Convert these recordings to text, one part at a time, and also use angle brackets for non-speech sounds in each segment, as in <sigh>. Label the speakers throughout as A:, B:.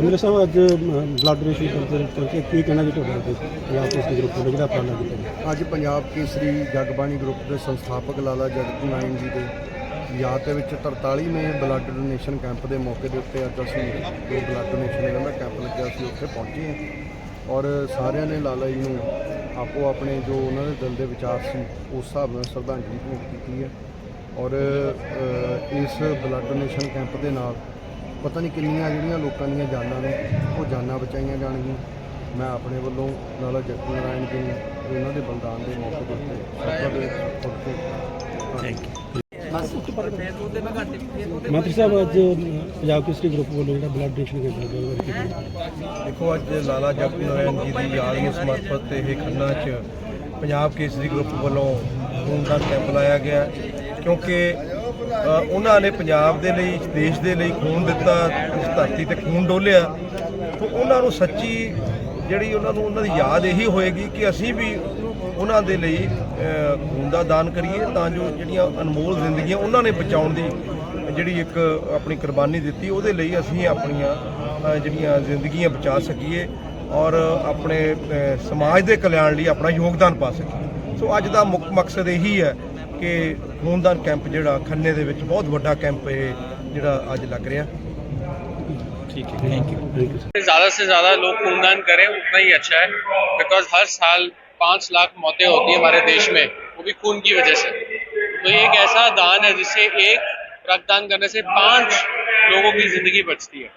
A: ਮੇਰੇ ਸਾਹਿਬ ਅੱਜ blood donation ਕਰਦੇ ਕਰਕੇ ਕੀ ਕਹਿਣਾ ਜੀ ਤੁਹਾਡਾ ਤੇ ਪੰਜਾਬ ਪੁਲਿਸ ਗਰੁੱਪ ਵੱਲੋਂ ਜਿਹੜਾ ਉਪਰਾਲਾ ਕੀਤਾ
B: ਅੱਜ ਪੰਜਾਬ ਕੇਸਰੀ ਜਗਬਾਣੀ ਗਰੁੱਪ ਦੇ ਸੰਸਥਾਪਕ ਲਾਲਾ ਜਗਤ ਨਾਰਾਇਣ ਜੀ ਦੇ ਯਾਦ ਦੇ ਵਿੱਚ 43ਵੇਂ ਬਲੱਡ ਡੋਨੇਸ਼ਨ ਕੈਂਪ ਦੇ ਮੌਕੇ ਦੇ ਉੱਤੇ ਅੱਜ ਅਸੀਂ ਜੋ ਬਲੱਡ ਡੋਨੇਸ਼ਨ ਦਾ ਕੈਂਪ ਲੱਗਿਆ ਸੀ, ਉੱਥੇ ਪਹੁੰਚੇ ਹਾਂ। ਔਰ ਸਾਰਿਆਂ ਨੇ ਲਾਲਾ ਜੀ ਨੂੰ ਆਪੋ ਆਪਣੇ ਜੋ ਉਹਨਾਂ ਦੇ ਦਿਲ ਦੇ ਵਿਚਾਰ ਸੀ, ਉਸ ਹਿਸਾਬ ਨਾਲ ਸ਼ਰਧਾਂਜਲੀ ਭੇਂਟ ਕੀਤੀ ਹੈ। ਔਰ ਇਸ ਬਲੱਡ ਡੋਨੇਸ਼ਨ ਕੈਂਪ ਦੇ ਨਾਲ ਪਤਾ ਨਹੀਂ ਕਿੰਨੀਆਂ ਜਿਹੜੀਆਂ ਲੋਕਾਂ ਦੀਆਂ ਜਾਨਾਂ ਨੇ ਉਹ ਜਾਨਾਂ ਬਚਾਈਆਂ ਜਾਣਗੀਆਂ। ਮੈਂ ਆਪਣੇ ਵੱਲੋਂ ਲਾਲਾ ਜਗਤ ਨਾਰਾਇਣ ਜੀ ਨੂੰ ਉਹਨਾਂ ਦੇ ਬਲਿਦਾਨ ਦੇ ਮੌਕੇ ਦੇ ਉੱਤੇ ਸ਼ਰਧਾ ਦੇ ਫੁੱਟ ਕੇ
A: ਮੰਤਰੀ ਸਾਹਿਬ ਅੱਜ ਪੰਜਾਬ ਕੇਸਰੀ ਗਰੁੱਪ ਵੱਲੋਂ ਜਿਹੜਾ ਬਲੱਡ ਡੋਨੇਸ਼ਨ ਕੈਂਪ?
B: ਦੇਖੋ ਅੱਜ ਲਾਲਾ ਜਗਤ ਨਾਰਾਇਣ ਜੀ ਦੀ ਯਾਦ ਨੂੰ ਸਮਰਪਿਤ ਇਹ ਖੰਨਾ 'ਚ ਪੰਜਾਬ ਕੇਸਰੀ ਗਰੁੱਪ ਵੱਲੋਂ ਖੂਨਦਾਨ ਕੈਂਪ ਲਾਇਆ ਗਿਆ ਕਿਉਂਕਿ ਉਹਨਾਂ ਨੇ ਪੰਜਾਬ ਦੇ ਲਈ, ਦੇਸ਼ ਦੇ ਲਈ ਖੂਨ ਦਿੱਤਾ ਇਸ ਧਰਤੀ ਤੇ ਖੂਨ ਡੋਲਿਆ। ਤਾਂ ਉਹਨਾਂ ਨੂੰ ਸੱਚੀ ਜਿਹੜੀ ਉਹਨਾਂ ਨੂੰ, ਉਹਨਾਂ ਦੀ ਯਾਦ ਇਹੀ ਹੋਏਗੀ ਕਿ ਅਸੀਂ ਵੀ ਉਹਨਾਂ ਦੇ ਲਈ ਖੂਨ ਦਾ ਦਾਨ ਕਰੀਏ, ਤਾਂ ਜੋ ਜਿਹੜੀਆਂ ਅਨਮੋਲ ਜ਼ਿੰਦਗੀਆਂ ਉਹਨਾਂ ਨੇ ਬਚਾਉਣ ਦੀ ਜਿਹੜੀ ਇੱਕ ਆਪਣੀ ਕੁਰਬਾਨੀ ਦਿੱਤੀ, ਉਹਦੇ ਲਈ ਅਸੀਂ ਆਪਣੀਆਂ ਜਿਹੜੀਆਂ ਜ਼ਿੰਦਗੀਆਂ ਬਚਾ ਸਕੀਏ ਔਰ ਆਪਣੇ ਸਮਾਜ ਦੇ ਕਲਿਆਣ ਲਈ ਆਪਣਾ ਯੋਗਦਾਨ ਪਾ ਸਕੀਏ। ਸੋ ਅੱਜ ਦਾ ਮੁੱਖ ਮਕਸਦ ਇਹੀ ਹੈ ਕਿ ਖੂਨਦਾਨ ਕੈਂਪ ਜਿਹੜਾ ਖੰਨੇ ਦੇ ਵਿੱਚ ਬਹੁਤ ਵੱਡਾ ਕੈਂਪ ਇਹ ਜਿਹੜਾ ਅੱਜ ਲੱਗ ਰਿਹਾ
A: ਥੈਂਕ ਯੂ ਸਰ
C: ज़्यादा से ज़्यादा लोग खूनदान करें उतना ही अच्छा है बिकॉज हर साल पाँच लाख मौतें होती हैं हमारे देश में वो भी खून की वजह से तो ये एक ऐसा दान है जिससे एक रक्तदान करने से पांच लोगों की जिंदगी बचती है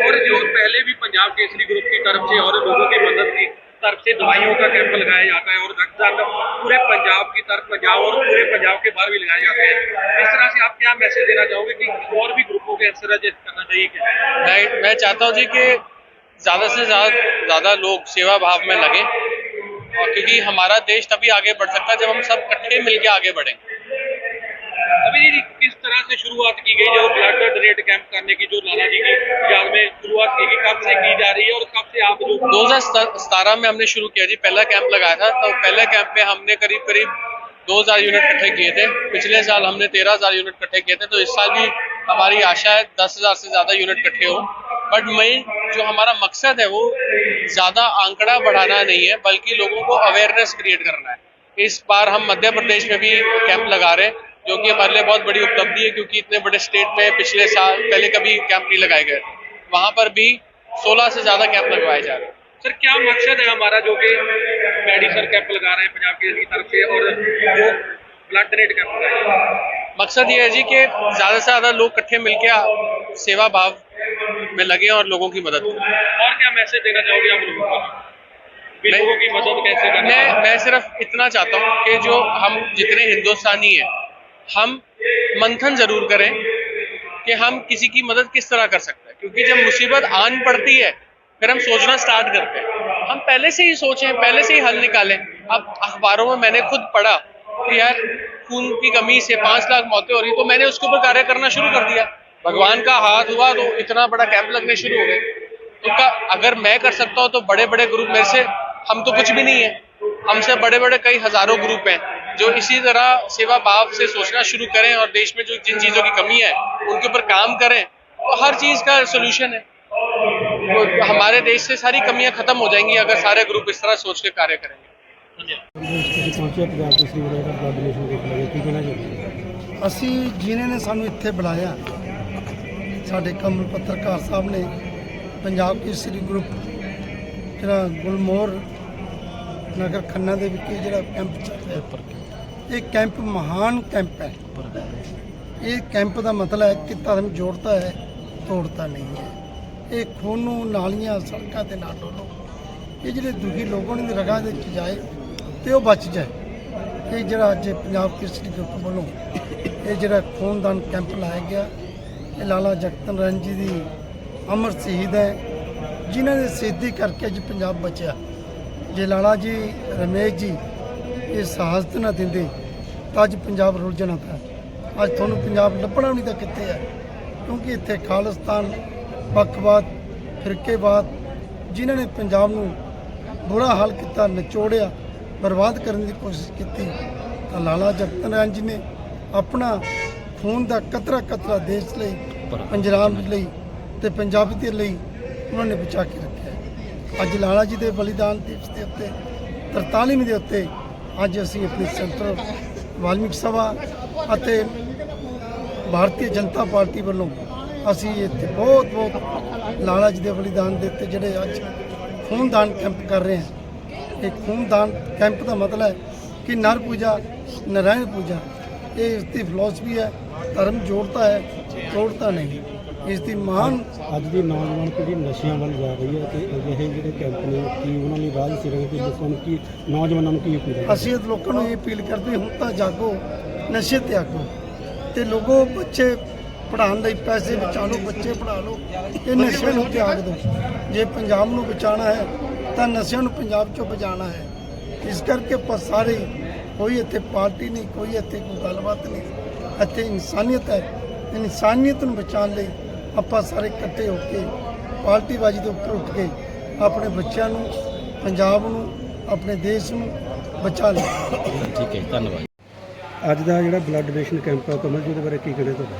D: और जो पहले भी पंजाब केसरी ग्रुप की तरफ से और लोगों की मदद की तरफ से दवाइयों का कैंप लगाया जाता है और रक्तदान पूरे पंजाब की तरफ़ पंजाब और पूरे पंजाब के बाहर भी लगाए जाते हैं। इस तरह से आप क्या मैसेज देना चाहोगे कि और भी ग्रुपों के इंसराज करना चाहिए क्या?
C: मैं मैं चाहता हूँ जी कि ज़्यादा से ज़्यादा ज़्यादा लोग सेवा भाव में लगे और क्योंकि हमारा देश तभी आगे बढ़ सकता है जब हम सब इकट्ठे मिलकर आगे बढ़ेंगे
D: अभी जी किस तरह से शुरुआत की गई? जो ब्लड डोनेट कैंप करने की जो लाला जी की याद में शुरुआत की गई, कब से की जा रही है और कब से आप जो
C: 2017 में हमने शुरू किया जी, पहला कैंप लगाया था। तो पहले कैंप में हमने करीब करीब 2000 यूनिट इकट्ठे किए थे। पिछले साल हमने 13000 यूनिट इकट्ठे किए थे। तो इस साल भी हमारी आशा है 10000 से ज़्यादा यूनिट इकट्ठे हो। बट मैं जो हमारा मकसद है वो ज़्यादा आंकड़ा बढ़ाना नहीं है, बल्कि लोगों को अवेयरनेस क्रिएट करना है। इस बार हम मध्य प्रदेश में भी कैंप लगा रहे हैं। जो कि हमारे लिए बहुत बड़ी उपलब्धि है क्योंकि इतने बड़े स्टेट में पिछले साल पहले कभी कैंप नहीं लगाए गए थे। वहाँ पर भी 16 से ज़्यादा कैंप लगवाए जा रहे हैं।
D: सर क्या मकसद है हमारा जो कि मेडिसर कैंप लगा रहे हैं पंजाब की तरफ़ से और जो ब्लड डोनेट कैंप लगा रहे हैं?
C: मकसद ये है जी कि ज़्यादा से ज़्यादा लोग इकट्ठे मिलकर सेवा भाव में लगे और लोगों की मदद करें।
D: और क्या मैसेज देना चाहोगे आप लोगों को?
C: मैं-
D: लोगों की मदद कैसे
C: मैं मैं सिर्फ़ इतना चाहता हूँ कि जो हम जितने हिंदुस्तानी हैं हम मंथन ज़रूर करें कि हम किसी की मदद किस तरह कर सकते हैं। क्योंकि जब मुसीबत आन पड़ती है, फिर हम सोचना स्टार्ट करते हैं। हम पहले से ही सोचें, पहले से ही हल निकालें। अब अखबारों में मैंने खुद पढ़ा कि यार, खून की कमी से पाँच लाख मौतें हो रही तो मैंने उसके ऊपर कार्य करना शुरू कर दिया। भगवान का हाथ हुआ तो इतना बड़ा कैंप लगने शुरू हो गए। तो का, अगर मैं कर सकता हूँ तो बड़े बड़े ग्रुप मेरे से, हम तो कुछ भी नहीं है। हमसे बड़े बड़े कई हज़ारों ग्रुप हैं। जो इसी तरह सेवा भाव से सोचना शुरू करें और देश में जो जिन चीज़ों की कमी है उनके ऊपर काम करें तो हर चीज़ का सोल्यूशन है तो हमारे देश से सारी कमियां खत्म हो जाएंगी अगर सारे ग्रुप इस तरह सोच के कार्य करेंगे
A: ਤੁਸੀਂ ਪਹੁੰਚੇ ਪੰਜਾਬ ਕੇਸਰੀ ਵੱਲੋਂ ਜਿਹੜਾ ਬਲੱਡ ਡੋਨੇਸ਼ਨ ਕੈਂਪ ਲੱਗਿਆ ਕੀ ਕਹਿਣਾ ਚਾਹੁੰਦੇ
E: ਅਸੀਂ ਜਿਨ੍ਹਾਂ ਨੇ ਸਾਨੂੰ ਇੱਥੇ ਬੁਲਾਇਆ ਸਾਡੇ ਕਮਲ ਪੱਤਰਕਾਰ ਸਾਹਿਬ ਨੇ ਪੰਜਾਬ ਕੇਸਰੀ ਗਰੁੱਪ ਜਿਹੜਾ ਗੁਲਮੋਹਰ ਨਗਰ ਖੰਨਾ ਦੇ ਵਿੱਚ ਜਿਹੜਾ ਕੈਂਪ ਚੱਲ ਰਿਹਾ ਇਹ ਕੈਂਪ ਮਹਾਨ ਕੈਂਪ ਹੈ। ਇਹ ਕੈਂਪ ਦਾ ਮਤਲਬ ਹੈ ਕਿ ਧਰਮ ਜੋੜਦਾ ਹੈ ਤੋੜਤਾ ਨਹੀਂ ਹੈ। ਇਹ ਖੂਨ ਨੂੰ ਨਾਲੀਆਂ, ਸੜਕਾਂ ਤੇ ਨਾ ਡੋਲੋ। ਇਹ ਜਿਹੜੇ ਦੁਖੀ ਲੋਕਾਂ ਦੀ ਰਗਾਂ ਦੇ ਵਿੱਚ ਜਾਏ ਤੇ ਉਹ ਬਚ ਜਾਏ। ਇਹ ਜਿਹੜਾ ਅੱਜ ਪੰਜਾਬ ਕੇਸਰੀ ਗਰੁੱਪ ਵੱਲੋਂ ਇਹ ਜਿਹੜਾ ਖੂਨਦਾਨ ਕੈਂਪ ਲਾਇਆ ਗਿਆ, ਇਹ ਲਾਲਾ ਜਗਤਨ ਰਣ ਜੀ ਦੀ ਅਮਰ ਸ਼ਹੀਦ ਹੈ, ਜਿਨ੍ਹਾਂ ਨੇ ਸ਼ਹੀਦੀ ਕਰਕੇ ਅੱਜ ਪੰਜਾਬ ਬਚਿਆ। ਜੇ ਲਾਲਾ ਜੀ, ਰਮੇਸ਼ ਜੀ ਇਹ ਸ਼ਹਾਦਤ ਨਾ ਦਿੰਦੇ ਤਾਂ ਅੱਜ ਪੰਜਾਬ ਰੁਲ ਜਾਣਾ ਅੱਜ ਤੁਹਾਨੂੰ ਪੰਜਾਬ ਲੱਭਣਾ ਵੀ ਨਹੀਂ ਤਾਂ ਕਿੱਥੇ ਹੈ? ਕਿਉਂਕਿ ਇੱਥੇ ਖਾਲਿਸਤਾਨ, ਪੱਖਵਾਦ ਫਿਰਕੇਵਾਦ ਜਿਨ੍ਹਾਂ ਨੇ ਪੰਜਾਬ ਨੂੰ ਬੁਰਾ ਹਾਲ ਕੀਤਾ, ਨਿਚੋੜਿਆ, ਬਰਬਾਦ ਕਰਨ ਦੀ ਕੋਸ਼ਿਸ਼ ਕੀਤੀ, ਤਾਂ ਲਾਲਾ ਜਗਤ ਰਾਮ ਜੀ ਨੇ ਆਪਣਾ ਖੂਨ ਦਾ ਕਤਰਾ ਕਤਰਾ ਦੇਸ਼ ਲਈ, ਪੰਜਾਬ ਲਈ ਤੇ ਪੰਜਾਬੀ ਦੇ ਲਈ ਉਹਨਾਂ ਨੇ ਬਚਾ ਕੇ ਰੱਖਿਆ ਅੱਜ ਲਾਲਾ ਜੀ ਦੇ ਬਲੀਦਾਨ ਦਿਵਸ ਦੇ ਉੱਤੇ 43ਵੀਂ ਦੇ ਉੱਤੇ ਅੱਜ ਅਸੀਂ ਆਪਣੀ ਸੈਂਟਰ ਵਾਲਮੀਕ ਸਭਾ ਅਤੇ ਭਾਰਤੀ ਜਨਤਾ ਪਾਰਟੀ ਵੱਲੋਂ ਅਸੀਂ ਇੱਥੇ ਬਹੁਤ ਬਹੁਤ ਲਾਲਾ ਜੀ ਦੇ ਬਲੀਦਾਨ ਦੇ ਉੱਤੇ ਜਿਹੜੇ ਅੱਜ ਖੂਨਦਾਨ ਕੈਂਪ ਕਰ ਰਹੇ ਹਾਂ। ਇਹ ਖੂਨਦਾਨ ਕੈਂਪ ਦਾ ਮਤਲਬ ਹੈ ਕਿ ਨਰ ਪੂਜਾ, ਨਾਰਾਇਣ ਪੂਜਾ, ਇਹ ਇਸ ਦੀ ਫਿਲਾਸਫੀ ਹੈ, ਧਰਮ ਜੋੜਤਾ ਹੈ ਤੋੜਤਾ ਨਹੀਂ। ਇਸ ਦੀ ਮਹਾਨ
A: ਅੱਜ ਦੀ ਨੌਜਵਾਨ ਪੀੜ੍ਹੀ ਨਸ਼ਿਆਂ ਵੱਲ ਜਾ ਰਹੀ ਹੈ ਤੇ ਅਜਿਹੇ ਜਿਹੜੇ ਕੈਂਪ ਨੇ ਕੀ ਉਹਨਾਂ ਲਈ ਰਾਜ ਸਿਰੇ ਕਿ ਲੋਕਾਂ ਨੂੰ ਕੀ ਨੌਜਵਾਨਾਂ ਨੂੰ ਕੀ ਅਪੀਲ ਹੈ?
E: ਅਸੀਂ ਲੋਕਾਂ ਨੂੰ ਇਹ ਅਪੀਲ ਕਰਦੇ ਹੁਣ ਤਾਂ ਜਾਗੋ, ਨਸ਼ੇ ਤਿਆਗੋ ਤੇ ਲੋਗੋ, ਬੱਚੇ ਪੜ੍ਹਾਉਣ ਲਈ ਪੈਸੇ ਬਚਾ ਲਓ, ਬੱਚੇ ਪੜ੍ਹਾ ਲਓ, ਇਹ ਨਸ਼ੇ ਨੂੰ ਤਿਆਗ ਦਿਓ। ਜੇ ਪੰਜਾਬ ਨੂੰ ਬਚਾਉਣਾ ਹੈ, ਤਾਂ ਨਸ਼ਿਆਂ ਨੂੰ ਪੰਜਾਬ ਚੋਂ ਬਚਾਉਣਾ ਹੈ। ਇਸ ਕਰਕੇ ਆਪਾਂ ਸਾਰੇ, ਕੋਈ ਇੱਥੇ ਪਾਰਟੀ ਨਹੀਂ, ਕੋਈ ਇੱਥੇ ਕੋਈ ਗੱਲਬਾਤ ਨਹੀਂ। ਇੱਥੇ ਇਨਸਾਨੀਅਤ ਹੈ। ਇਨਸਾਨੀਅਤ ਨੂੰ ਬਚਾਉਣ ਲਈ ਆਪਾਂ ਸਾਰੇ ਇਕੱਠੇ ਹੋ ਕੇ ਪਾਰਟੀਬਾਜ਼ੀ ਦੇ ਉੱਪਰ ਉੱਠ ਕੇ ਆਪਣੇ ਬੱਚਿਆਂ ਨੂੰ ਪੰਜਾਬ ਨੂੰ ਆਪਣੇ ਦੇਸ਼ ਨੂੰ ਬਚਾ ਲਈਏ
F: ਠੀਕ ਹੈ ਧੰਨਵਾਦ।
A: ਅੱਜ ਦਾ ਜਿਹੜਾ ਬਲੱਡ ਡੋਨੇਸ਼ਨ ਕੈਂਪ ਹੈ ਕਮਲ ਜੀ ਉਹਦੇ ਬਾਰੇ ਕੀ ਕਹਿਣਾ ਤੁਹਾਡਾ?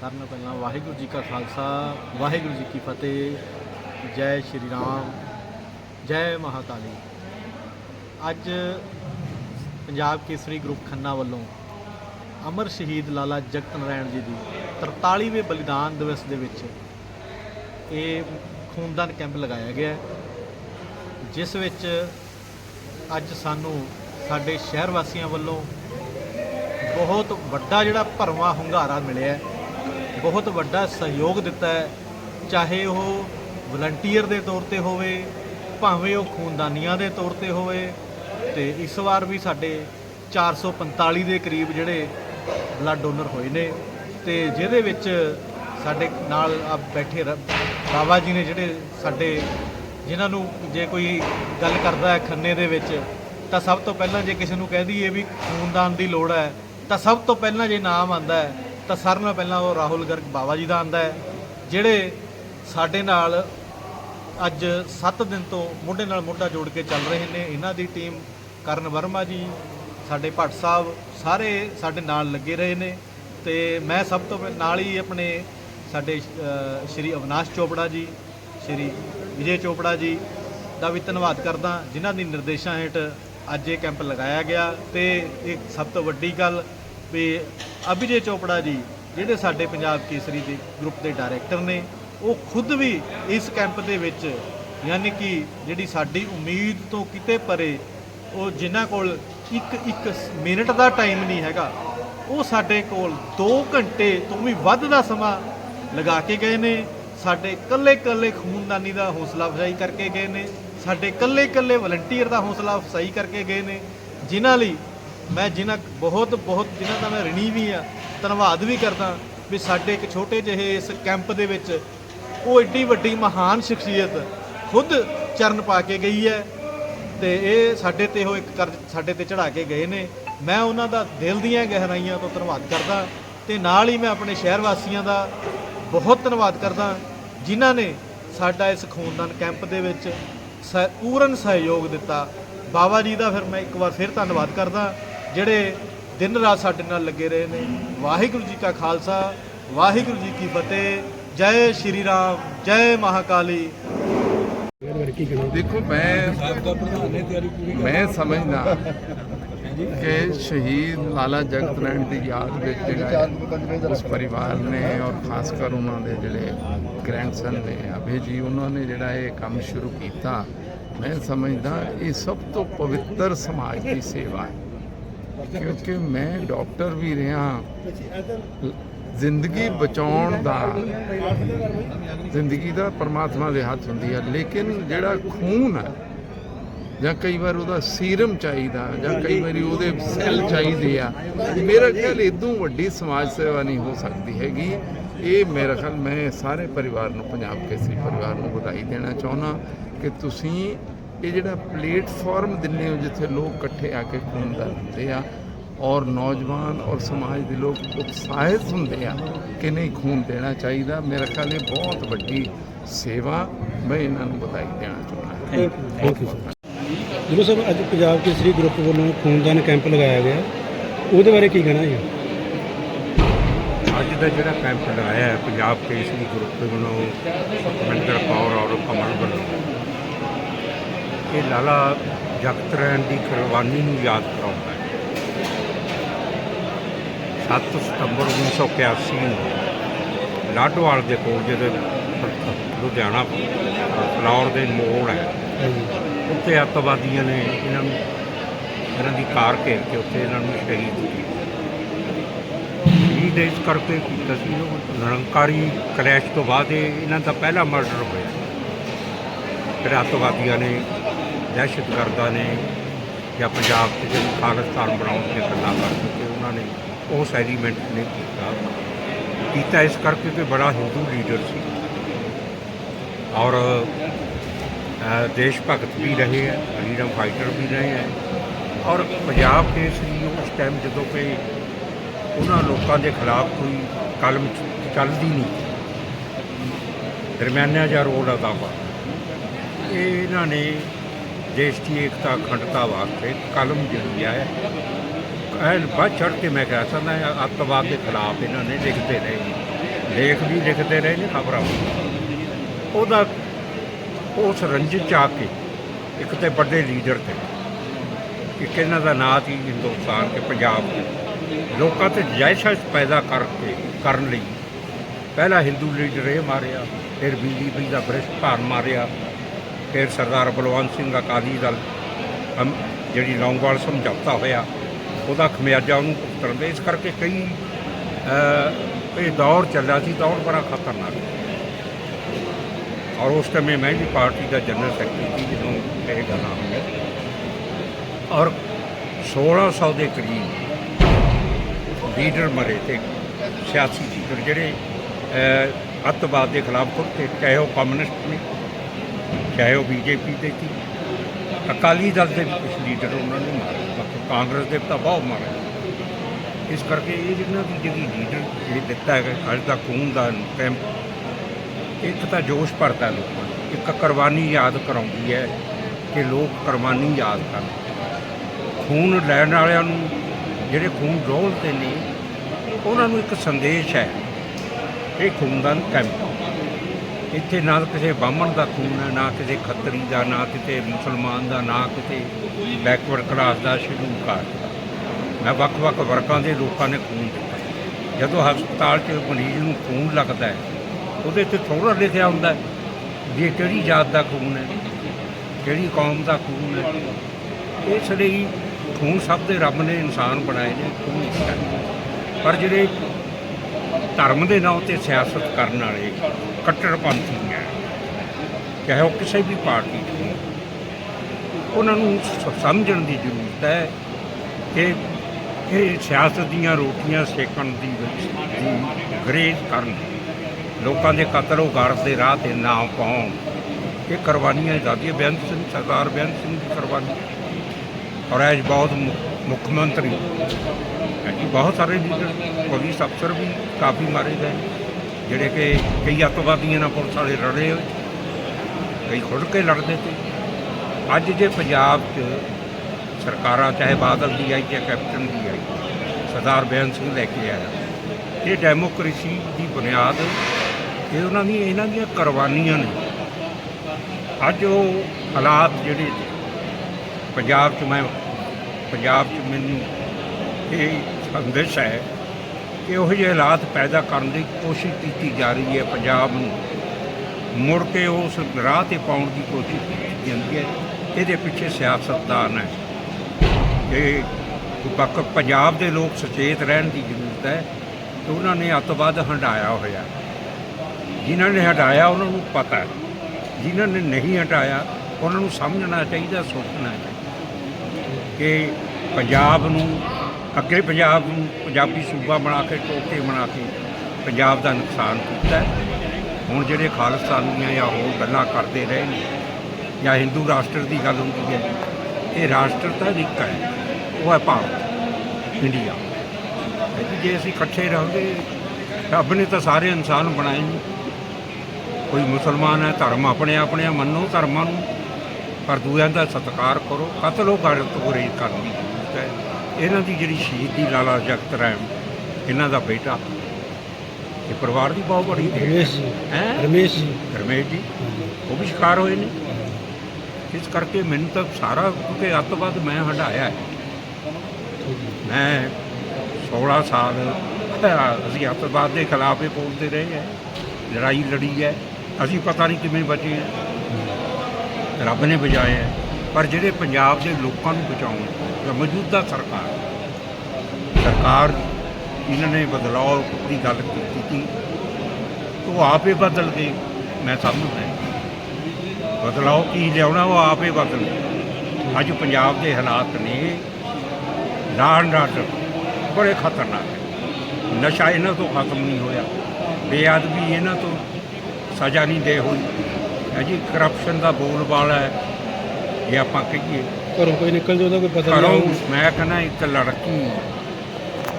F: ਸਾਰਿਆਂ ਨੂੰ ਪਹਿਲਾਂ ਵਾਹਿਗੁਰੂ ਜੀ ਕਾ ਖਾਲਸਾ ਵਾਹਿਗੁਰੂ ਜੀ ਕੀ ਫਤਿਹ। ਜੈ ਸ਼੍ਰੀ ਰਾਮ ਜੈ ਮਹਾਕਾਲੀ। ਅੱਜ ਪੰਜਾਬ ਕੇਸਰੀ ਗਰੁੱਪ ਖੰਨਾ ਵੱਲੋਂ ਅਮਰ ਸ਼ਹੀਦ ਲਾਲਾ ਜਗਤ ਨਾਰਾਇਣ ਜੀ ਦੀ 43ਵੇਂ ਬਲੀਦਾਨ ਦਿਵਸ ਦੇ ਵਿੱਚ ਇਹ ਖੂਨਦਾਨ ਕੈਂਪ ਲਗਾਇਆ ਗਿਆ ਜਿਸ ਵਿੱਚ ਅੱਜ ਸਾਨੂੰ ਸਾਡੇ ਸ਼ਹਿਰ ਵਾਸੀਆਂ ਵੱਲੋਂ ਬਹੁਤ ਵੱਡਾ ਜਿਹੜਾ ਭਰਵਾਂ ਹੁੰਗਾਰਾ ਮਿਲਿਆ ਬਹੁਤ ਵੱਡਾ ਸਹਿਯੋਗ ਦਿੱਤਾ ਹੈ, ਚਾਹੇ ਉਹ ਵਲੰਟੀਅਰ ਦੇ ਤੌਰ ਤੇ ਹੋਵੇ, ਭਾਵੇਂ ਉਹ ਖੂਨਦਾਨੀਆਂ ਦੇ ਤੌਰ ਤੇ ਹੋਵੇ, ਤੇ ਇਸ ਵਾਰ ਵੀ ਸਾਡੇ 445 ਦੇ ਕਰੀਬ ਜਿਹੜੇ ਬਲੱਡ ਡੋਨਰ ਹੋਏ ਨੇ ਤੇ ਜਿਹਦੇ ਵਿੱਚ ਸਾਡੇ ਨਾਲ ਆ ਬੈਠੇ ਰ- ਬਾਬਾ ਜੀ ਨੇ ਜਿਹੜੇ ਸਾਡੇ, ਜਿਨ੍ਹਾਂ ਨੂੰ ਜੇ ਕੋਈ ਗੱਲ ਕਰਦਾ ਹੈ ਖੰਨੇ ਦੇ ਵਿੱਚ, ਤਾਂ ਸਭ ਤੋਂ ਪਹਿਲਾਂ ਜੇ ਕਿਸੇ ਨੂੰ ਕਹਿ ਦਈਏ ਵੀ ਖੂਨਦਾਨ ਦੀ ਲੋੜ ਹੈ, ਤਾਂ ਸਭ ਤੋਂ ਪਹਿਲਾਂ ਜੇ ਨਾਮ ਆਂਦਾ ਹੈ, ਤਾਂ ਸਾਰਿਆਂ ਨਾਲੋਂ ਪਹਿਲਾਂ ਉਹ ਰਾਹੁਲ ਗਰਗ ਬਾਬਾ ਜੀ ਦਾ ਆਂਦਾ ਹੈ, ਜਿਹੜੇ ਸਾਡੇ ਨਾਲ ਅੱਜ 7 ਦਿਨ ਤੋਂ ਮੋਢੇ ਨਾਲ ਮੋਢਾ ਜੋੜ ਕੇ ਚੱਲ ਰਹੇ ਨੇ, ਇਹਨਾਂ ਦੀ ਟੀਮ ਕਰਨ ਵਰਮਾ ਜੀ ਸਾਡੇ ਭੱਟ ਸਾਹਿਬ ਸਾਰੇ ਸਾਡੇ ਨਾਲ ਲੱਗੇ ਰਹੇ ਨੇ ਤੇ ਮੈਂ ਸਭ ਤੋਂ ਨਾਲ ਹੀ ਆਪਣੇ ਸਾਡੇ ਸ਼੍ਰੀ ਅਵਨਾਸ਼ ਚੋਪੜਾ ਜੀ, ਸ਼੍ਰੀ ਵਿਜੇ ਚੋਪੜਾ ਜੀ ਦਾ ਵੀ ਧੰਨਵਾਦ ਕਰਦਾ, ਜਿਨ੍ਹਾਂ ਦੀ ਨਿਰਦੇਸ਼ਾਂ ਹੇਠ ਅੱਜ ਇਹ ਕੈਂਪ ਲਗਾਇਆ ਗਿਆ। ਤੇ ਇੱਕ ਸਭ ਤੋਂ ਵੱਡੀ ਗੱਲ ਵੀ ਅਭਿਜੇ ਚੋਪੜਾ ਜੀ, ਜਿਹੜੇ ਸਾਡੇ ਪੰਜਾਬ ਕੇਸਰੀ ਦੇ ਗਰੁੱਪ ਦੇ ਡਾਇਰੈਕਟਰ ਨੇ, ਉਹ ਖੁਦ ਵੀ ਇਸ ਕੈਂਪ ਦੇ ਵਿੱਚ, ਯਾਨੀ ਕਿ ਜਿਹੜੀ ਸਾਡੀ ਉਮੀਦ ਤੋਂ ਕਿਤੇ ਪਰੇ, ਉਹ ਜਿਨ੍ਹਾਂ ਕੋਲ ਇੱਕ ਇੱਕ ਮਿੰਟ ਦਾ ਟਾਈਮ ਨਹੀਂ ਹੈਗਾ। ਉਹ ਸਾਡੇ ਕੋਲ 2 ਘੰਟੇ ਤੋਂ ਵੀ ਵੱਧ ਦਾ ਸਮਾਂ ਲਗਾ ਕੇ ਗਏ ਨੇ। ਸਾਡੇ ਕੱਲੇ ਕੱਲੇ ਖੂਨਦਾਨੀ ਦਾ ਹੌਸਲਾ ਅਫਜ਼ਾਈ ਕਰਕੇ ਗਏ ਨੇ। ਸਾਡੇ ਕੱਲੇ ਕੱਲੇ ਵਲੰਟੀਅਰ ਦਾ ਹੌਸਲਾ ਅਫਜ਼ਾਈ ਕਰਕੇ ਗਏ ਨੇ। ਜਿਨ੍ਹਾਂ ਲਈ ਮੈਂ ਜਿਨ੍ਹਾਂ ਬਹੁਤ ਬਹੁਤ ਜਿਨ੍ਹਾਂ ਦਾ ਮੈਂ ਰਣੀ ਵੀ ਆ, ਧੰਨਵਾਦ ਵੀ ਕਰਦਾ ਵੀ ਸਾਡੇ ਇੱਕ ਛੋਟੇ ਜਿਹੇ ਇਸ ਕੈਂਪ ਦੇ ਵਿੱਚ ਉਹ ਏਡੀ ਵੱਡੀ ਮਹਾਨ ਸ਼ਖਸੀਅਤ ਖੁਦ ਚਰਨ ਪਾ ਕੇ ਗਈ ਹੈ। ਤੇ ਇਹ ਸਾਡੇ ਤੇ ਉਹ ਇੱਕ ਕਰਜ਼ ਸਾਡੇ ਤੇ ਚੜਾ ਕੇ ਗਏ ਨੇ। ਮੈਂ ਉਹਨਾਂ ਦਾ ਦਿਲ ਦੀਆਂ ਗਹਿਰਾਈਆਂ ਤੋਂ ਧੰਨਵਾਦ ਕਰਦਾ ਤੇ ਨਾਲ ਹੀ ਮੈਂ ਆਪਣੇ ਸ਼ਹਿਰ ਵਾਸੀਆਂ ਦਾ ਬਹੁਤ ਧੰਨਵਾਦ ਕਰਦਾ, ਜਿਨ੍ਹਾਂ ਨੇ ਸਾਡਾ ਇਸ ਖੂਨਦਾਨ ਕੈਂਪ ਦੇ ਵਿੱਚ ਸ- ਪੂਰਨ ਸਹਿਯੋਗ ਦਿੱਤਾ। ਬਾਬਾ ਜੀ ਦਾ ਫਿਰ ਮੈਂ ਇੱਕ ਵਾਰ ਫਿਰ ਧੰਨਵਾਦ ਕਰਦਾ, ਜਿਹੜੇ ਦਿਨ ਰਾਤ ਸਾਡੇ ਨਾਲ ਲੱਗੇ ਰਹੇ ਨੇ। ਵਾਹਿਗੁਰੂ ਜੀ ਕਾ ਖਾਲਸਾ, ਵਾਹਿਗੁਰੂ ਜੀ ਕੀ ਫਤਿਹ। ਜੈ ਸ਼੍ਰੀ ਰਾਮ, ਜੈ ਮਹਾਕਾਲੀ
A: ਇਹਦੇ ਬਾਰੇ ਕੀ ਕਹਿਣਾ
G: ਦੇਖੋ ਮੈਂ ਮੈਂ ਸਮਝਦਾ ਕਿ ਸ਼ਹੀਦ ਲਾਲਾ ਜਗਤ ਰਾਮ ਦੀ ਯਾਦ ਵਿੱਚ ਜਿਹੜਾ ਉਸ ਪਰਿਵਾਰ ਨੇ ਔਰ ਖਾਸ ਕਰ ਉਹਨਾਂ ਦੇ ਜਿਹੜੇ ਗ੍ਰੈਂਡਸਨ ਨੇ ਅਭੇ ਜੀ ਉਹਨਾਂ ਨੇ ਜਿਹੜਾ ਇਹ ਕੰਮ ਸ਼ੁਰੂ ਕੀਤਾ। ਮੈਂ ਸਮਝਦਾ ਇਹ ਸਭ ਤੋਂ ਪਵਿੱਤਰ ਸਮਾਜ ਦੀ ਸੇਵਾ ਹੈ। ਕਿਉਂਕਿ ਮੈਂ ਡਾਕਟਰ ਵੀ ਰਿਹਾ। ਜ਼ਿੰਦਗੀ ਬਚਾਉਣ ਦਾ ਜ਼ਿੰਦਗੀ ਦਾ ਪਰਮਾਤਮਾ ਦੇ ਹੱਥ ਹੁੰਦੀ ਹੈ ਲੇਕਿਨ ਜਿਹੜਾ ਖੂਨ ਹੈ ਜਾਂ ਕਈ ਵਾਰ ਉਹਦਾ ਸੀਰਮ ਚਾਹੀਦਾ, ਜਾਂ ਕਈ ਵਾਰੀ ਉਹਦੇ ਸੈੱਲ ਚਾਹੀਦੇ ਆ, ਮੇਰਾ ਖਿਆਲ ਇਦੋਂ ਵੱਡੀ ਸਮਾਜ ਸੇਵਾ ਨਹੀਂ ਹੋ ਸਕਦੀ ਹੈਗੀ। ਇਹ ਮੇਰਾ ਖਿਆਲ, ਮੈਂ ਸਾਰੇ ਪਰਿਵਾਰ ਨੂੰ, ਪੰਜਾਬ ਕੇਸਰੀ ਪਰਿਵਾਰ ਨੂੰ ਵਧਾਈ ਦੇਣਾ ਚਾਹੁੰਦਾ ਕਿ ਤੁਸੀਂ ਇਹ ਜਿਹੜਾ ਪਲੇਟਫਾਰਮ ਦਿੰਦੇ ਹੋ ਜਿੱਥੇ ਲੋਕ ਇਕੱਠੇ ਆ ਕੇ ਖੂਨਦਾਨ ਹੁੰਦੇ ਆ ਔਰ ਨੌਜਵਾਨ ਔਰ ਸਮਾਜ ਦੇ ਲੋਕ ਉਤਸ਼ਾਹਿਤ ਹੁੰਦੇ ਆ ਕਿ ਨਹੀਂ ਖੂਨ ਦੇਣਾ ਚਾਹੀਦਾ। ਮੇਰਾ ਖਿਆਲ ਇਹ ਬਹੁਤ ਵੱਡੀ ਸੇਵਾ ਮੈਂ ਇਹਨਾਂ ਨੂੰ ਵਧਾਈ ਦੇਣਾ ਚਾਹੁੰਦਾ
A: thank you sir Guru Sahib ਅੱਜ ਪੰਜਾਬ ਕੇਸਰੀ ਗਰੁੱਪ ਵੱਲੋਂ ਖੂਨਦਾਨ ਕੈਂਪ ਲਗਾਇਆ ਗਿਆ। ਉਹਦੇ ਬਾਰੇ ਕੀ ਕਹਿਣਾ ਜੀ?
H: ਅੱਜ ਦਾ ਜਿਹੜਾ ਕੈਂਪ ਲਗਾਇਆ ਹੈ ਪੰਜਾਬ ਕੇਸਰੀ ਗਰੁੱਪ ਵੱਲੋਂ ਸੁਖਮਿੰਦਰ ਕੌਰ ਔਰ ਕਮਲ ਵੱਲੋਂ ਇਹ ਲਾਲਾ ਜਗਤ ਰਾਮ ਦੀ ਕੁਰਬਾਨੀ ਨੂੰ ਯਾਦ ਕਰਾਉਂਦਾ ਹੈ। 7 ਸਤੰਬਰ 1981 ਨੂੰ ਲਾਡੋਵਾਲ ਦੇ ਕੋਲ ਜਿਹੜੇ ਲੁਧਿਆਣਾ ਫਲੌਰ ਦੇ ਮੋੜ ਹੈ ਉੱਥੇ ਅੱਤਵਾਦੀਆਂ ਨੇ ਇਹਨਾਂ ਨੂੰ ਇਹਨਾਂ ਦੀ ਕਾਰ ਘੇਰ ਕੇ ਉੱਥੇ ਇਹਨਾਂ ਨੂੰ ਸ਼ਹੀਦ ਕੀਤਾ। ਸ਼ਹੀਦ ਇਸ ਕਰਕੇ ਕੀਤਾ ਸੀ ਉਹ ਨਿਰੰਕਾਰੀ ਕਲੈਸ਼ ਤੋਂ ਬਾਅਦ ਇਹ ਇਹਨਾਂ ਦਾ ਪਹਿਲਾ ਮਰਡਰ ਹੋਇਆ। ਫਿਰ ਅੱਤਵਾਦੀਆਂ ਨੇ ਦਹਿਸ਼ਤਗਰਦਾਂ ਨੇ ਜਾਂ ਪੰਜਾਬ ਜਿਹੜੀ ਖਾਲਿਸਤਾਨ ਬਣਾਉਣ ਦੀਆਂ ਗੱਲਾਂ ਕਰਕੇ ਤੇ ਉਹਨਾਂ ਨੇ ਉਸ ਐਲੀਮੈਂਟ ਨੇ ਕੀਤਾ। ਕੀਤਾ ਇਸ ਕਰਕੇ ਕਿ ਬੜਾ ਹਿੰਦੂ ਲੀਡਰ ਸੀ। ਔਰ ਦੇਸ਼ ਭਗਤ ਵੀ ਰਹੇ ਹੈ ਫਰੀडम ਫਾਈਟਰ ਵੀ ਰਹੇ ਹੈ। ਔਰ ਪੰਜਾਬ ਕੇਸਰੀ ਉਸ ਟਾਈਮ ਜਦੋਂ ਕਿ ਉਹਨਾਂ ਲੋਕਾਂ ਦੇ ਖਿਲਾਫ ਕੋਈ ਕਲਮ ਚੱਲਦੀ ਨਹੀਂ ਦਰਮਿਆਨਾ ਜਾਂ ਰੋਲ ਅਦਾ ਇਹ ਇਹਨਾਂ ਨੇ ਦੇਸ਼ ਦੀ ਏਕਤਾ, ਅਖੰਡਤਾ ਵਾਸਤੇ ਕਲਮ ਜਿਹੜੀ ਹੈ ਐਨ ਵੱਧ ਚੜ੍ਹ ਕੇ ਮੈਂ ਕਹਿ ਸਕਦਾ ਹਾਂ, ਅੱਤਵਾਦ ਦੇ ਖਿਲਾਫ ਇਹਨਾਂ ਨੇ ਲਿਖਦੇ ਰਹੇ। ਲੇਖ ਵੀ ਲਿਖਦੇ ਰਹੇ ਨੇ ਖਬਰਾਂ ਉਹਦਾ ਉਸ ਰੰਜਿਤ ਚ ਆ ਕੇ ਇੱਕ ਤੇ ਵੱਡੇ ਲੀਡਰ ਤੇ ਇੱਕ ਇਹਨਾਂ ਦਾ ਨਾਂ ਸੀ ਹਿੰਦੁਸਤਾਨ ਤੇ ਪੰਜਾਬ ਲੋਕਾਂ ਤੇ ਜੈਸ਼ਸ ਪੈਦਾ ਕਰਕੇ ਕਰਨ ਲਈ। ਪਹਿਲਾ ਹਿੰਦੂ ਲੀਡਰ ਇਹ ਮਾਰਿਆ ਫਿਰ ਬੀਜੇਪੀ ਦਾ ਬ੍ਰਿਸ਼ਟ ਮਾਰਿਆ ਫਿਰ ਸਰਦਾਰ ਬਲਵੰਤ ਸਿੰਘ ਅਕਾਲੀ ਦਲ ਜਿਹੜੀ ਲੌਂਗਵਾਲ ਸਮਝੌਤਾ ਹੋਇਆ। ਉਹਦਾ ਖਮਿਆਜਾ ਉਹਨੂੰ ਭੁਗਤਣ ਦੇ। ਇਸ ਕਰਕੇ ਕਈ ਇਹ ਦੌਰ ਚੱਲਿਆ ਸੀ, ਦੌਰ ਬੜਾ ਖਤਰਨਾਕ। ਔਰ ਉਸ ਸਮੇਂ ਮੈਂ ਵੀ ਪਾਰਟੀ ਦਾ ਜਨਰਲ ਸੈਕਟਰੀ ਸੀ, ਜਦੋਂ ਇਹ ਗੱਲਾਂ ਹੋਈਆਂ ਔਰ 1600 ਦੇ ਕਰੀਬ ਲੀਡਰ ਮਰੇ ਤੇ ਸਿਆਸੀ ਲੀਡਰ ਜਿਹੜੇ ਅੱਤਵਾਦ ਦੇ ਖਿਲਾਫ ਖੁੱਤੇ ਚਾਹੇ ਉਹ ਕਮਿਊਨਿਸਟ ਨੇ, ਚਾਹੇ ਉਹ ਬੀਜੇਪੀ ਦੇ ਸੀ ਅਕਾਲੀ ਦਲ ਦੇ ਵੀ ਕੁਝ ਲੀਡਰ ਉਹਨਾਂ ਨੇ ਮਾਰੇ ਬਾਕੀ ਕਾਂਗਰਸ ਦੇ ਤਾਂ ਬਹੁਤ ਮਾਰੇ। ਇਸ ਕਰਕੇ ਇਹ ਜਿਹੜਾ ਵੀ ਜਿਹੜੀ ਲੀਡਰ ਇਹ ਦਿੱਤਾ ਹੈ ਅੱਜ ਦਾ ਖੂਨ ਦਾ ਕੈਂਪ, ਇੱਕ ਤਾਂ ਜੋਸ਼ ਭਰਦਾ ਲੋਕਾਂ ਨੂੰ। ਇੱਕ ਕੁਰਬਾਨੀ ਯਾਦ ਕਰਾਉਂਦੀ ਹੈ ਕਿ ਲੋਕ ਕੁਰਬਾਨੀ ਯਾਦ ਕਰਨ। ਖੂਨ ਲੈਣ ਵਾਲਿਆਂ ਨੂੰ, ਜਿਹੜੇ ਖੂਨ ਡੋਲਦੇ ਨੇ, ਉਹਨਾਂ ਨੂੰ ਇੱਕ ਸੰਦੇਸ਼ ਹੈ, ਇਹ ਖੂਨਦਾਨ ਕੈਂਪ। ਇੱਥੇ ਨਾ ਕਿਸੇ ਬਾਹਮਣ ਦਾ ਖੂਨ ਹੈ, ਨਾ ਕਿਸੇ ਖੱਤਰੀ ਦਾ, ਨਾ ਕਿਤੇ ਮੁਸਲਮਾਨ ਦਾ, ਨਾ ਕਿਤੇ ਬੈਕਵਰਡ ਕਲਾਸ ਦਾ, ਸ਼ਡਿਊਲ ਕਾਸਟ ਦਾ। ਮੈਂ ਵੱਖ-ਵੱਖ ਵਰਗਾਂ ਦੇ ਲੋਕਾਂ ਨੇ ਖੂਨ ਦਿੱਤਾ। ਜਦੋਂ ਹਸਪਤਾਲ 'ਚ ਮਰੀਜ਼ ਨੂੰ ਖੂਨ ਲੱਗਦਾ ਹੈ, ਉਹਦੇ ਤੇ ਥੋੜਾ ਲਿਖਿਆ ਹੁੰਦਾ ਹੈ ਵੀ ਇਹ ਕਿਹੜੀ ਜਾਤ ਦਾ ਖੂਨ ਹੈ, ਕਿਹੜੀ ਕੌਮ ਦਾ ਖੂਨ ਹੈ। ਇਸ ਲਈ ਖੂਨ ਸਭ ਦੇ ਰੱਬ ਨੇ ਇਨਸਾਨ ਬਣਾਏ ਨੇ, ਖੂਨ ਇੱਕ ਪਰ ਜਿਹੜੇ ਧਰਮ ਦੇ ਨਾਂ ਤੇ ਸਿਆਸਤ ਕਰਨ ਵਾਲੇ ਕੱਟੜਪੰਥੀ ਹੈ। ਚਾਹੇ ਉਹ ਕਿਸੇ ਵੀ ਪਾਰਟੀ 'ਚ ਹੋਣ ਉਹਨਾਂ ਨੂੰ ਸ- ਸਮਝਣ ਦੀ ਜ਼ਰੂਰਤ ਹੈ ਕਿ ਇਹ ਸਿਆਸਤ ਦੀਆਂ ਰੋਟੀਆਂ ਸੇਕਣ ਦੀ ਵਿੱਚ ਦੀ ਗਰੇਜ਼ ਕਰਨ। ਲੋਕਾਂ ਦੇ ਕਤਲ ਉਗਾਰਤ ਦੇ ਰਾਹ ਤੇ ਨਾ ਪਾਉਣ। ਇਹ ਕੁਰਬਾਨੀਆਂ ਆਜ਼ਾਦੀ ਬੇਅੰਤ ਸਿੰਘ, ਸਰਦਾਰ ਬੇਅੰਤ ਸਿੰਘ ਦੀ ਕੁਰਬਾਨੀ। ਔਰ ਅੱਜ ਬਹੁਤ ਮੁ- ਮੁੱਖ ਮੰਤਰੀ। ਹੈ ਜੀ ਬਹੁਤ ਸਾਰੇ ਲੀਡਰ ਪੁਲਿਸ ਅਫਸਰ ਵੀ ਕਾਫੀ ਮਾਰੇ ਗਏ। ਜਿਹੜੇ ਕਿ ਕਈ ਅੱਤਵਾਦੀਆਂ ਨਾਲ ਪੁਲਿਸ ਵਾਲੇ ਰਲੇ ਹੋਏ, ਕਈ ਖੁੱਲ ਕੇ ਲੜਦੇ ਤੇ। ਅੱਜ ਜੇ ਪੰਜਾਬ 'ਚ ਸਰਕਾਰਾਂ, ਚਾਹੇ ਬਾਦਲ ਦੀ ਆਈ ਜਾਂ ਕੈਪਟਨ ਦੀ ਆਈ, ਸਰਦਾਰ ਬੇਅੰਤ ਸਿੰਘ ਲੈ ਕੇ ਆਇਆ, ਇਹ ਡੈਮੋਕ੍ਰੇਸੀ ਦੀ ਬੁਨਿਆਦ, ਇਹ ਉਹਨਾਂ ਦੀ, ਇਹਨਾਂ ਦੀਆਂ ਕੁਰਬਾਨੀਆਂ ਨੇ। ਅੱਜ ਉਹ ਹਾਲਾਤ ਜਿਹੜੇ ਪੰਜਾਬ 'ਚ ਮੈਂ, ਪੰਜਾਬ 'ਚ ਮੈਨੂੰ ਇਹ ਸੰਦੇਸ਼ ਹੈ ਕਿ ਉਹ ਜਿਹੇ ਹਾਲਾਤ ਪੈਦਾ ਕਰਨ ਦੀ ਕੋਸ਼ਿਸ਼ ਕੀਤੀ ਜਾ ਰਹੀ ਹੈ ਪੰਜਾਬ ਨੂੰ। ਮੁੜ ਕੇ ਉਸ ਰਾਹ ਤੇ ਪਾਉਣ ਦੀ ਕੋਸ਼ਿਸ਼ ਕੀਤੀ ਜਾਂਦੀ ਹੈ। ਇਹਦੇ ਪਿੱਛੇ ਸਿਆਸਤਦਾਨ ਹੈ। ਕਿ ਪੱਕ ਪੰਜਾਬ ਦੇ ਲੋਕ ਸੁਚੇਤ ਰਹਿਣ ਦੀ ਜ਼ਰੂਰਤ ਹੈ ਕਿ ਉਹਨਾਂ ਨੇ ਅੱਤਵਾਦ ਹਟਾਇਆ ਹੋਇਆ। ਜਿਨ੍ਹਾਂ ਨੇ ਹਟਾਇਆ, ਉਹਨਾਂ ਨੂੰ ਪਤਾ ਹੈ। ਜਿਨ੍ਹਾਂ ਨੇ ਨਹੀਂ ਹਟਾਇਆ, ਉਹਨਾਂ ਨੂੰ ਸਮਝਣਾ ਚਾਹੀਦਾ, ਸੋਚਣਾ ਚਾਹੀਦਾ। ਕਿ ਪੰਜਾਬ ਨੂੰ ਅੱਗੇ ਪੰਜਾਬ ਨੂੰ ਪੰਜਾਬੀ ਸੂਬਾ ਬਣਾ ਕੇ ਟੋਕੇ ਬਣਾ ਕੇ ਪੰਜਾਬ ਦਾ ਨੁਕਸਾਨ ਕੀਤਾ ਹੁਣ ਜਿਹੜੇ ਖਾਲਿਸਤਾਨੀਆਂ ਜਾਂ ਹੋਰ ਗੱਲਾਂ ਕਰਦੇ ਰਹੇ ਨੇ ਜਾਂ ਹਿੰਦੂ ਰਾਸ਼ਟਰ ਦੀ ਗੱਲ ਹੁੰਦੀ ਹੈ ਇਹ ਰਾਸ਼ਟਰ ਤਾਂ ਇੱਕ ਹੈ ਉਹ ਹੈ ਭਾਰਤ ਇੰਡੀਆ। ਜੇ ਅਸੀਂ ਇਕੱਠੇ ਰਹਾਂਗੇ ਰੱਬ ਨੇ ਤਾਂ ਸਾਰੇ ਇਨਸਾਨ ਬਣਾਏ ਨੇ। ਕੋਈ ਮੁਸਲਮਾਨ ਹੈ ਧਰਮ ਆਪਣੇ ਆਪਣੇ ਆ, ਮੰਨੋ ਧਰਮਾਂ ਨੂੰ ਪਰ ਦੂਜਿਆਂ ਦਾ ਸਤਿਕਾਰ ਕਰੋ। ਕਤਲੋ ਗਲਤ ਗੁਰੇਜ਼ ਕਰਨ ਦੀ ਜ਼ਰੂਰਤ ਹੈ। ਇਹਨਾਂ ਦੀ ਜਿਹੜੀ ਸ਼ਹੀਦੀ ਲਾਲਾ ਜਗਤ ਰਾਮ ਇਹਨਾਂ ਦਾ ਬੇਟਾ। ਇਹ ਪਰਿਵਾਰ ਦੀ ਬਹੁਤ ਬੜੀ
A: ਰਮੇਸ਼ ਜੀ।
H: ਹੈ?
A: ਰਮੇਸ਼ ਜੀ।
H: ਰਮੇਸ਼ ਜੀ। ਉਹ ਵੀ ਸ਼ਿਕਾਰ ਹੋਏ ਨੇ। ਇਸ ਕਰਕੇ ਮੈਨੂੰ ਤਾਂ ਸਾਰਾ ਕਿਉਂਕਿ ਅੱਤ ਤੋਂ ਬਾਅਦ ਮੈਂ ਹਟਾਇਆ ਹੈ। ਮੈਂ 16 ਸਾਲ ਅਸੀਂ ਅੱਤਵਾਦ ਦੇ ਖਿਲਾਫ ਹੀ ਬੋਲਦੇ ਰਹੇ ਹੈ। ਲੜਾਈ ਲੜੀ ਹੈ। ਅਸੀਂ ਪਤਾ ਨਹੀਂ ਕਿਵੇਂ ਬਚੇ ਹਾਂ। ਰੱਬ ਨੇ ਬਚਾਏ ਹੈ। ਪਰ ਜਿਹੜੇ ਪੰਜਾਬ ਦੇ ਲੋਕਾਂ ਨੂੰ ਬਚਾਉਣ ਮੌਜੂਦਾ ਸਰਕਾਰ ਸਰਕਾਰ ਇਹਨਾਂ ਨੇ ਬਦਲਾਅ ਦੀ ਗੱਲ ਕੀਤੀ ਸੀ। ਉਹ ਆਪੇ ਬਦਲ ਗਏ, ਮੈਂ ਸਮਝਦਾ ਬਦਲਾਅ ਕੀ ਲਿਆਉਣਾ, ਉਹ ਆਪੇ ਬਦਲ ਗਏ। ਅੱਜ ਪੰਜਾਬ ਦੇ ਹਾਲਾਤ ਨੇ ਨਾਲ ਆਰਡਰ ਬੜੇ ਖਤਰਨਾਕ ਹੈ ਨਸ਼ਾ ਇਹਨਾਂ ਤੋਂ ਖਤਮ ਨਹੀਂ ਹੋਇਆ। ਬੇਅਦਬੀ ਇਹਨਾਂ ਤੋਂ ਸਜ਼ਾ ਨਹੀਂ ਦੇ ਹੋਈ। ਹੈ ਜੀ ਕਰਪਸ਼ਨ ਦਾ ਬੋਲਬਾਲਾ ਹੈ। ਜੇ ਆਪਾਂ ਕਹੀਏ
A: ਘਰੋਂ ਕੋਈ ਨਿਕਲ ਜਾਉਂਦਾ ਕੋਈ ਪਤਾ
H: ਘਰੋਂ
A: ਨਹੀਂ
H: ਮੈਂ ਕਹਿੰਦਾ ਇੱਕ ਲੜਕੀ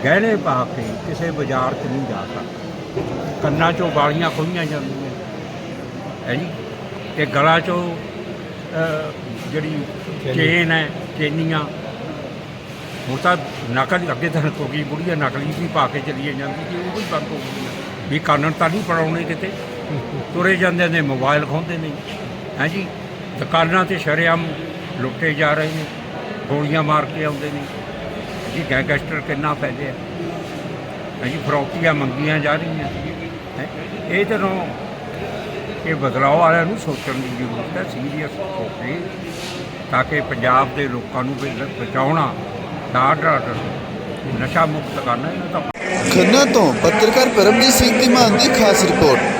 H: ਗਹਿਣੇ ਪਾ ਕੇ ਕਿਸੇ ਬਾਜ਼ਾਰ 'ਚ ਨਹੀਂ ਜਾ ਸਕਦੀ। ਕੰਨਾਂ 'ਚੋਂ ਵਾਲੀਆਂ ਖੋਹੀਆਂ ਜਾਂਦੀਆਂ। ਹੈ ਜੀ? ਤੇ ਗਲਾ 'ਚੋਂ ਅਹ, ਜਿਹੜੀ ਚੇਨ। ਹੈ ਚੇਨੀਆਂ। ਹੁਣ ਤਾਂ ਨਕਲ ਅੱਗੇ ਤਾਂ ਹੋ ਗਈ ਬੁੜੀਆਂ ਨਕਲੀ ਵੀ ਪਾ ਕੇ ਚਲੀਏ ਜਾਂਦੀ ਸੀ ਉਹ ਵੀ ਬੰਦ ਹੋ ਗਈ। ਵੀ ਕਾਨਣ ਤਾਂ ਨਹੀਂ ਪੜਾਉਣੇ ਕਿਤੇ। <laughs> ਤੁਰੇ ਜਾਂਦੇ ਨੇ ਮੋਬਾਈਲ ਖੋਹਦੇ ਨੇ। ਹੈ ਜੀ? ਦੁਕਾਨਾਂ ਤੇ ਸ਼ਰੇਆਮ ਲੁੱਟੇ ਜਾ ਰਹੇ ਨੇ, ਗੋਲੀਆਂ ਮਾਰ ਕੇ ਆਉਂਦੇ ਨੇ। ਜੀ ਗੈਂਗਸਟਰ ਕਿੰਨਾ ਫੈਲਿਆ ਹੈ ਜੀ ਫਰੋਕੀਆਂ ਮੰਗੀਆਂ ਜਾ ਰਹੀਆਂ ਹੈਂ। ਇਹ ਜਦੋਂ ਇਹ ਬਦਲਾਅ ਵਾਲਿਆਂ ਨੂੰ ਸੋਚਣ ਦੀ ਜ਼ਰੂਰਤ ਹੈ ਸੀਰੀਅਸ ਹੋ ਕੇ, ਤਾਂ ਕਿ ਪੰਜਾਬ ਦੇ ਲੋਕਾਂ ਨੂੰ ਬਚਾਉਣਾ ਬਚਾਉਣਾ ਡਾਡ ਨਸ਼ਾ ਮੁਕਤ ਕਰਨਾ, ਇਹਨਾਂ ਦਾ
I: ਖੰਨਾ ਤੋਂ ਪੱਤਰਕਾਰ ਪਰਮਜੀਤ ਸਿੰਘ ਦੀ ਮਾਨ ਦੀ ਖਾਸ ਰਿਪੋਰਟ।